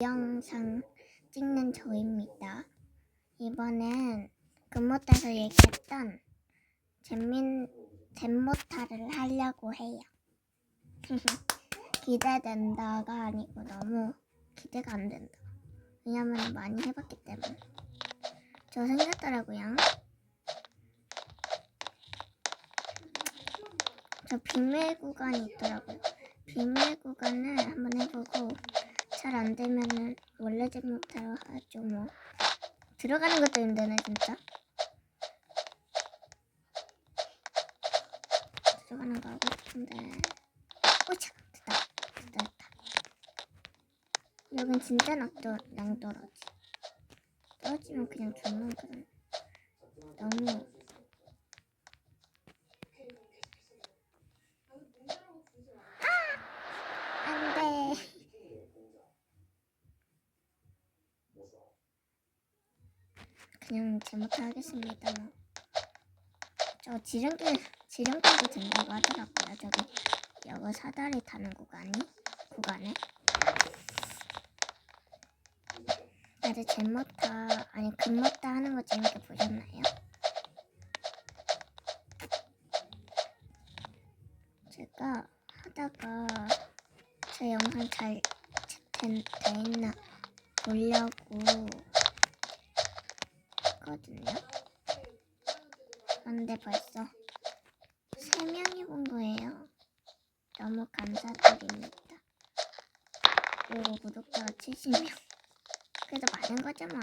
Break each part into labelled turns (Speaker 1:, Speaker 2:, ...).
Speaker 1: 영상 찍는 저입니다. 이번엔 금모타에서 얘기했던 잼민 잼모타를 하려고 해요. 기대된다가 아니고 너무 기대가 안 된다. 왜냐면 많이 해봤기 때문에. 저 생겼더라고요. 저 빅밀 구간이 있더라고요. 빅밀 구간을 한번 해보고 잘 안 되면은 원래 제목대로 하죠 뭐. 들어가는 것도 힘드네 진짜. 들어가는 거 하고 싶은데. 오차 됐다 됐다 됐다. 여긴 진짜 낭떠 낭떠러지. 떨어지면 그냥 죽는 그런. 너무 안 돼. 그냥 제목도 하겠습니다. 뭐. 저 지름길 지름길도 된다고 하더라고요. 저기 여거 사다리 타는 구간이 구간에. 다들 제모타 아니 금모타 하는 거 재밌게 보셨나요? 제가 하다가 제 영상 잘 된, 돼 있나 보려고 했거든요. 그런데 벌써 세 명이 본 거예요. 너무 감사드립니다. 그리고 구독자가 70명. 그래도 많은 거죠 뭐.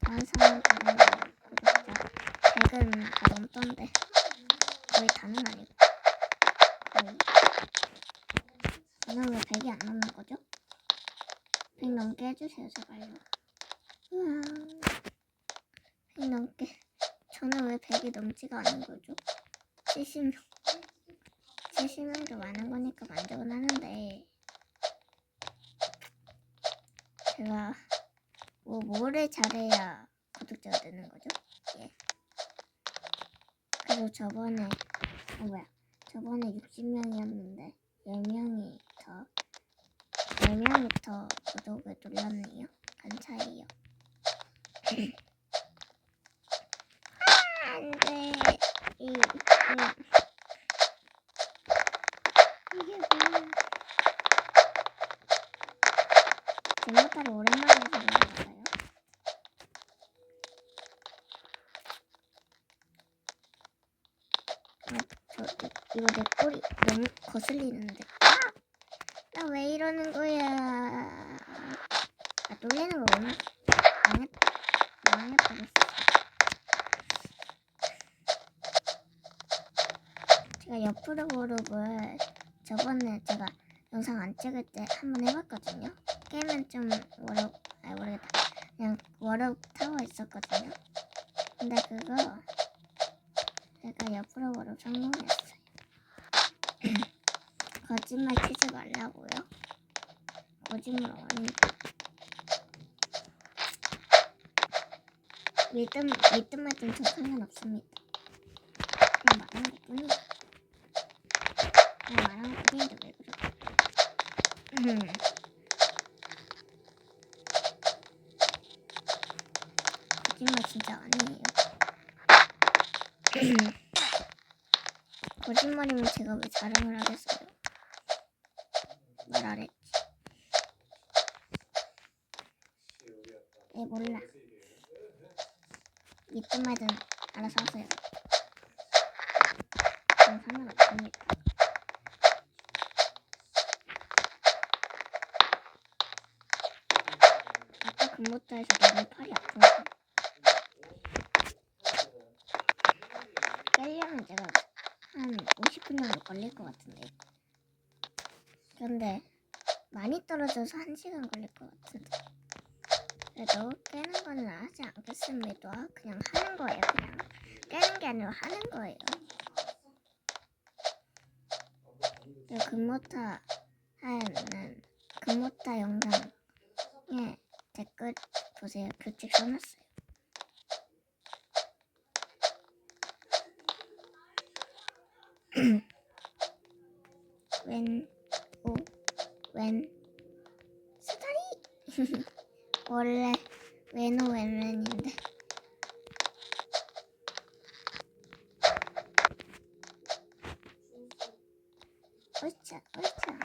Speaker 1: 다른 사람들은 구독자 100은 다 넘던데 거의 다는 아니고. 저는 왜 100이 안 넘는 거죠? 100 넘게 해주세요 제발요. 우와. 100 넘게. 저는 왜 100이 넘지가 않은 거죠? 70명. 70명도 많은 거니까 만족은 하는데 제가 뭐 뭐를 잘해야 구독자가 되는 거죠? 예. 그리고 저번에 어 뭐야? 저번에 60명이었는데 10명이 더 10명이 더 구독을 눌렀네요. 감사해요. 아, 안 돼. 이, 이. 이게 뭐야? 제모타를 오랜만에 해서 그런가요? 아, 저, 이- 이거 내 꼬리 너무 거슬리는데. 아! 나 왜 이러는 거야? 아, 놀리는 거구나. 망했, 망해버렸어. 제가 옆으로 그룹을 저번에 제가 영상 안 찍을 때 한번 해봤거든요. 게임은 좀 워럭, 아 모르겠다. 그냥 워럭 타워 있었거든요. 근데 그거 제가 옆으로 워럭 성공했어요. 거짓말 치지 말라고요. 거짓말 아닌데. 믿음, 믿음 말든 저 상관없습니다. 그냥 말하는 것 뿐이에요. 것 뿐인데 왜 그래? 음. 거짓말 진짜 아니에요. 거짓말이면 제가 왜 자랑을 하겠어요? 말 안 했지. 예, 몰라. 믿든 말든 알아서 하세요. 상관없습니다. 아까 근무자에서 너무 팔이 아프고 깨려면 제가 한 50분 정도 걸릴 것 같은데. 그런데 많이 떨어져서 1시간 걸릴 것 같은데. 그래도 깨는 거는 하지 않겠습니다 그냥 하는 거예요 그냥. 깨는 게 아니라 하는 거예요. 그 근무타 하는 근무타 영상에 댓글 보세요. 규칙 써놨어요. 왼, 오, 왼, 원래 외노 외면인데. 옳자, 옳자.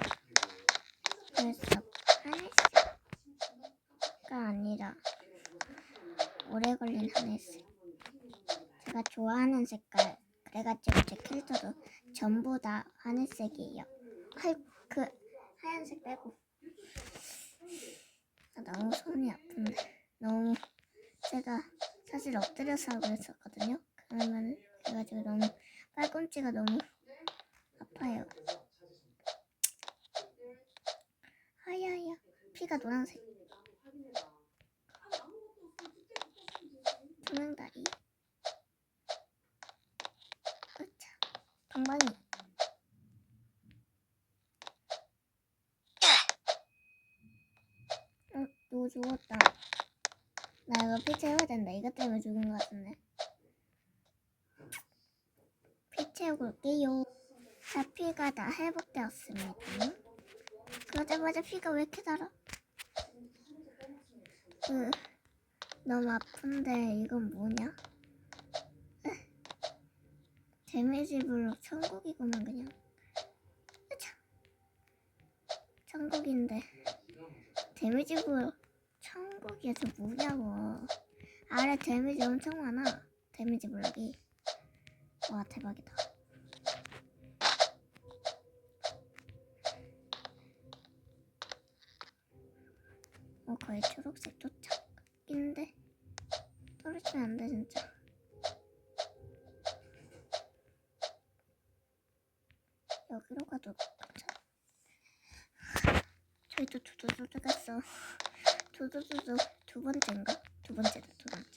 Speaker 1: 그래서 하늘색가 아니라 오래 걸린 하늘색. 제가 좋아하는 색깔. 그래가지고 제 캐릭터도 전부 다 하늘색이에요. 할, 그 하얀색 빼고. 아, 너무 손이 아픈데. 너무 제가 사실 엎드려서 하고 있었거든요. 그러면 그래가지고 너무 팔꿈치가 너무 아파요. 하야야 피가 노란색. 조명다리. 으차 방망이. 어, 이거 죽었다. 나 이거 피 채워야 된다. 이것 때문에 죽은 것 같은데. 피 채우고 올게요. 자, 피가 다 회복되었습니다. 그러자마자 피가 왜 이렇게 달아? 으, 너무 아픈데 이건 뭐냐? 으, 데미지 블록 천국이구만 그냥. 천국인데 데미지 블록 천국이 저 뭐냐고. 아래 데미지 엄청 많아. 데미지 블록이. 와 대박이다. 어 거의 초록색 도착인데 떨어지면 안 돼 진짜. 여기로 가도 괜찮아. 저희도 두두두두 갔어. 두두두두 두 번째인가? 두 번째다 두 번째.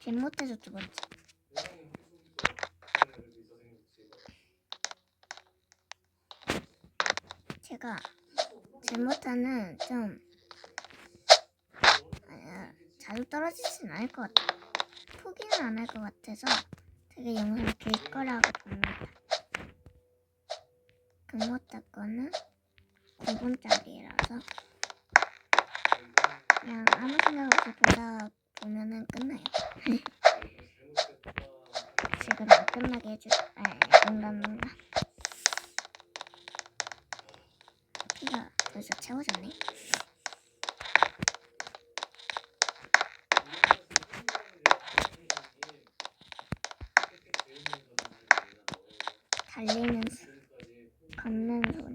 Speaker 1: 빈 못해서 두 번째. 제가 잘못하는 좀 아, 자주 떨어지진 않을 것 같아요. 포기는 안 할 것 같아서 되게 영상이 길 거라고 봅니다. 금모타 거는 9분짜리라서 그냥 아무 생각 없이 보다 보면은 끝나요. 지금 안 끝나게 해줄, 아, 농담 농담. 피가 벌써 채워졌네. 달리는 소, 걷는 소리.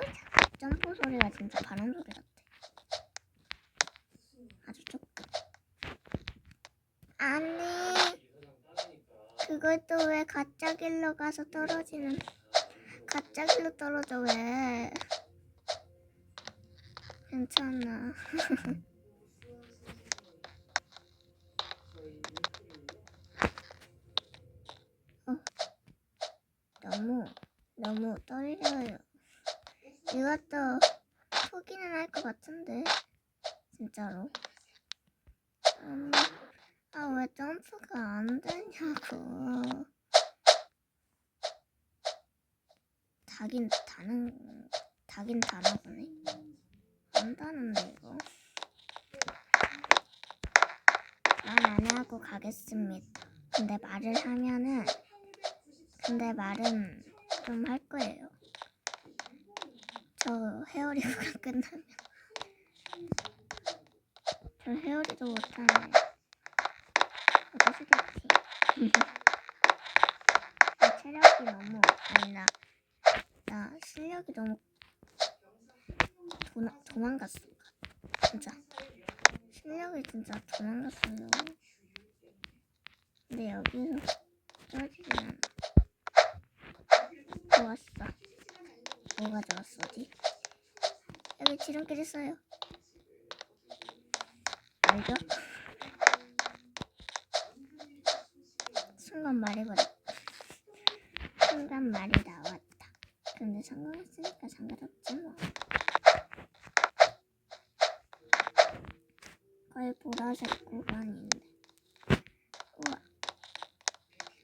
Speaker 1: 으차, 점프 소리가 진짜 바람 소리 같아. 아주 조금. 아니, 그걸 또 왜 가짜 길로 가서 떨어지는? 가짜 길로 떨어져 왜? 괜찮아. 너무 너무 떨려요. 이것도 포기는 할 것 같은데 진짜로. 음, 아왜 점프가 안 되냐고. 다긴 다는 다긴 다나 보네. 안 다는데 이거. 말 안 하고 가겠습니다. 근데 말을 하면은 근데 말은 좀 할 거예요. 저 헤어리 구간 끝나면 저 헤어리도. 어떠시겠지? 나 체력이 너무 아니 나, 나 실력이 너무 도나, 도망갔어. 진짜 실력이 진짜 도망갔어요. 근데 여기서 떨어지진 않아. 좋았어. 뭐가 좋았어 어디? 여기 지름길 있어요. 알죠? 순간 말해버려. 순간 말이 나왔다. 근데 성공했으니까 상관없지 뭐. 거의 보라색 구간인데. 우와.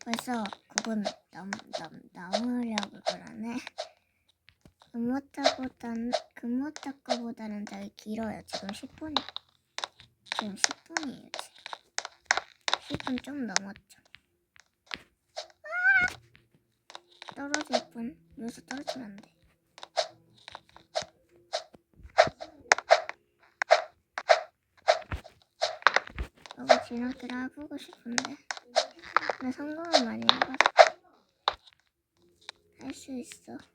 Speaker 1: 벌써 9분 넘, 넘, 넘으려고 그러네. 그 금모타 거보다는 되게 길어요. 지금 10분이. 지금 10분이에요. 지금. 10분 좀 넘었죠. 아! 떨어질 분. 여기서 떨어지면 안 돼. 여기 지나기를 해보고 싶은데. 근데 성공은 많이 해봤어. 할 수 있어.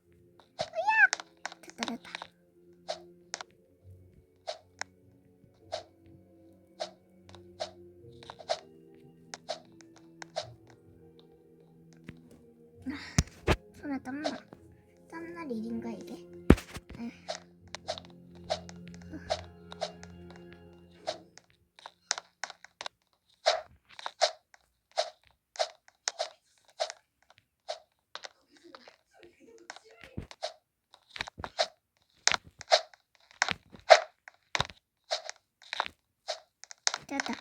Speaker 1: 됐다.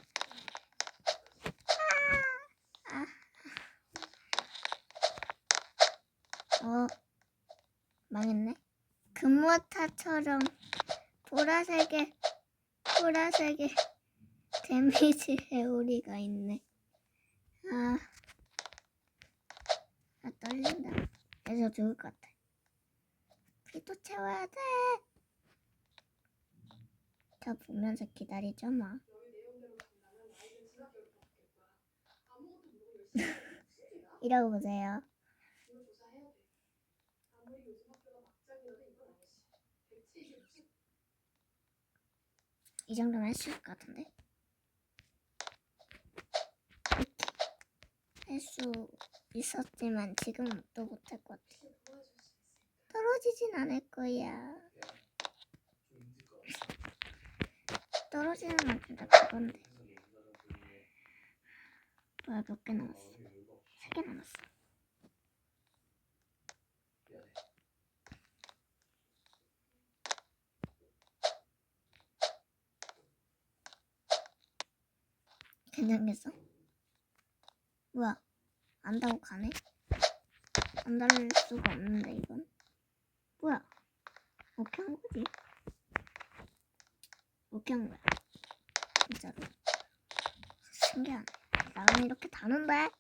Speaker 1: 아, 아. 어, 망했네. 금모타처럼 보라색에 보라색에 데미지 해오리가 있네. 아, 아 떨린다. 그래서 좋을 것 같아. 피도 채워야 돼. 저 보면서 기다리죠 뭐. 이러고 보세요. 이 정도면 있을 것 같은데. 할 수 있었지만 지금은 또 못할 것 같아. 떨어지진 않을 거야. 떨어지는 건 진짜 그건데. 뭐야 몇 개 남았어? 세 개 남았어. 괜찮겠어? 뭐야? 안다고 가네? 안 달릴 수가 없는데 이건 뭐야? 어떻게 한 거지? 어떻게 한 거야? 진짜로 신기하네. 나는 이렇게 다는데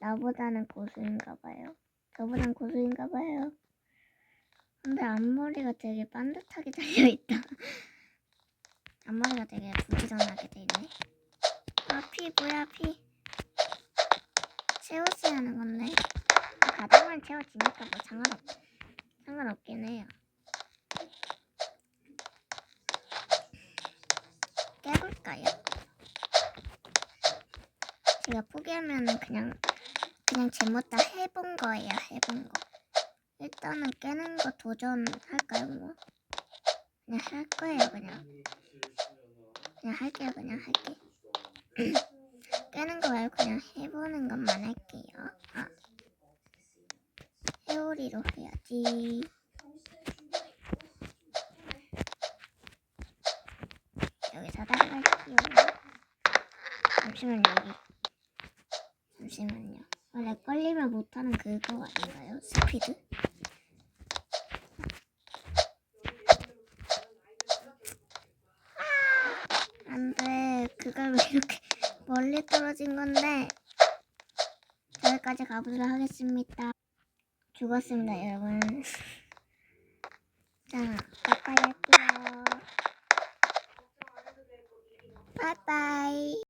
Speaker 1: 나보다는 고수인가 봐요. 저보단 고수인가 봐요. 근데 앞머리가 되게 반듯하게 달려 있다. 앞머리가 되게 부지런하게 돼 있네. 아, 피 뭐야, 피. 채웠어야 하는 건데. 가방만 채워지니까 뭐 상관없, 상관없긴 해요. 깨볼까요? 제가 포기하면 그냥, 그냥 제못 다 해본 거예요, 해본 거. 일단은 깨는 거 도전할까요, 뭐? 그냥 할 거예요, 그냥. 그냥 할게요, 그냥 할게. 깨는 거 말고 그냥 해보는 것만 할게요. 아. 회오리로 해야지. 여기서 나갈게요. 잠시만요, 여기. 잠시만요. 원래 걸리면 못하는 그거 아닌가요? 스피드? 안 돼. 그걸 왜 이렇게 멀리 떨어진 건데. 여기까지 가보도록 하겠습니다. 죽었습니다, 여러분. 자, 빠빠이 할게요. 빠빠이.